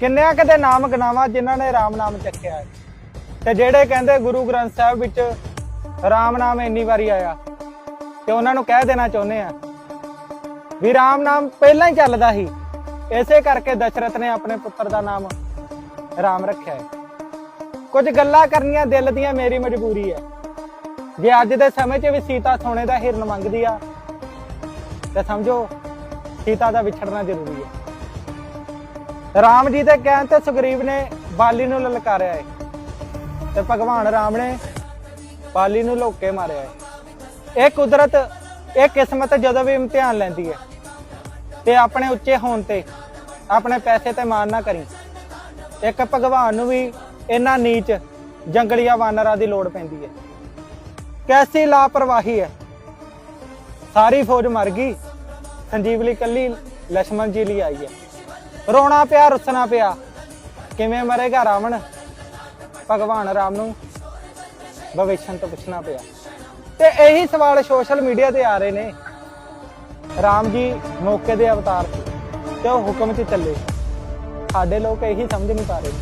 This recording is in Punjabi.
ਕਿੰਨਿਆਂ ਕਦੇ ਨਾਮ ਗਨਾਵਾ ਜਿਨ੍ਹਾਂ ਨੇ ਰਾਮ ਨਾਮ ਚੱਕਿਆ ਹੈ? ਤੇ ਜਿਹੜੇ ਕਹਿੰਦੇ ਗੁਰੂ ਗ੍ਰੰਥ ਸਾਹਿਬ ਵਿੱਚ ਰਾਮ ਨਾਮ ਇੰਨੀ ਵਾਰੀ ਆਇਆ, ਤੇ ਉਹਨਾਂ ਨੂੰ ਕਹਿ ਦੇਣਾ ਚਾਹੁੰਦੇ ਆ ਵੀ ਰਾਮ ਨਾਮ ਪਹਿਲਾਂ ਹੀ ਚੱਲਦਾ ਸੀ। ਇਸੇ ਕਰਕੇ ਦਸ਼ਰਥ ਨੇ ਆਪਣੇ ਪੁੱਤਰ ਦਾ ਨਾਮ ਰਾਮ ਰੱਖਿਆ ਹੈ। ਕੁਝ ਗੱਲਾਂ ਕਰਨੀਆਂ ਦਿਲ ਦੀਆਂ ਮੇਰੀ ਮਜਬੂਰੀ ਹੈ। ਜੇ ਅੱਜ ਦੇ ਸਮੇਂ 'ਚ ਵੀ ਸੀਤਾ ਸੋਨੇ ਦਾ ਹਿਰਨ ਮੰਗਦੀ ਆ, ਤੇ ਸਮਝੋ ਸੀਤਾ ਦਾ ਵਿਛੜਨਾ ਜ਼ਰੂਰੀ ਹੈ। ਰਾਮ ਜੀ ਦੇ ਕਹਿਣ ਤੇ ਸੁਗਰੀਵ ਨੇ ਬਾਲੀ ਨੂੰ ਲਲਕਾਰਿਆ ਹੈ ਤੇ ਭਗਵਾਨ ਰਾਮ ਨੇ ਬਾਲੀ ਨੂੰ ਲੋਕੇ ਮਾਰਿਆ ਹੈ ਇਹ ਕੁਦਰਤ, ਇਹ ਕਿਸਮਤ ਜਦੋਂ ਵੀ ਇਮਤਿਹਾਨ ਲੈਂਦੀ ਹੈ ਤੇ ਆਪਣੇ ਉੱਚੇ ਹੋਣ ਤੇ ਆਪਣੇ ਪੈਸੇ ਤੇ ਮਾਣ ਨਾ ਕਰੀ। ਇੱਕ ਭਗਵਾਨ ਨੂੰ ਵੀ ਇਹਨਾਂ ਨੀਚ ਜੰਗਲੀਆਂ ਵਾਨਰਾਂ ਦੀ ਲੋੜ ਪੈਂਦੀ ਹੈ ਕੈਸੀ ਲਾਪਰਵਾਹੀ ਹੈ ਸਾਰੀ ਫੌਜ ਮਰ ਗਈ ਸੰਜੀਵਲੀ ਕੱਲੀ ਲక్ష్మణ ਜੀ ਲਈ ਆਈ ਹੈ ਰੋਣਾ ਪਿਆ, ਰੁੱਸਣਾ ਪਿਆ। ਕਿਵੇਂ ਮਰੇਗਾ ਰਾਵਣ ਭਗਵਾਨ ਰਾਮ ਨੂੰ ਭਵਿਸ਼ਣ ਤੋਂ ਪੁੱਛਣਾ ਪਿਆ। ਤੇ ਇਹੀ ਸਵਾਲ ਸੋਸ਼ਲ ਮੀਡੀਆ ਤੇ ਆ ਰਹੇ ਨੇ। ਰਾਮ ਜੀ ਮੌਕੇ ਦੇ ਅਵਤਾਰ ਸੀ ਤੇ ਉਹ ਹੁਕਮ 'ਚ ਚੱਲੇ। ਸਾਡੇ ਲੋਕ ਇਹੀ ਸਮਝ ਨਹੀਂ ਪਾ ਰਹੇ।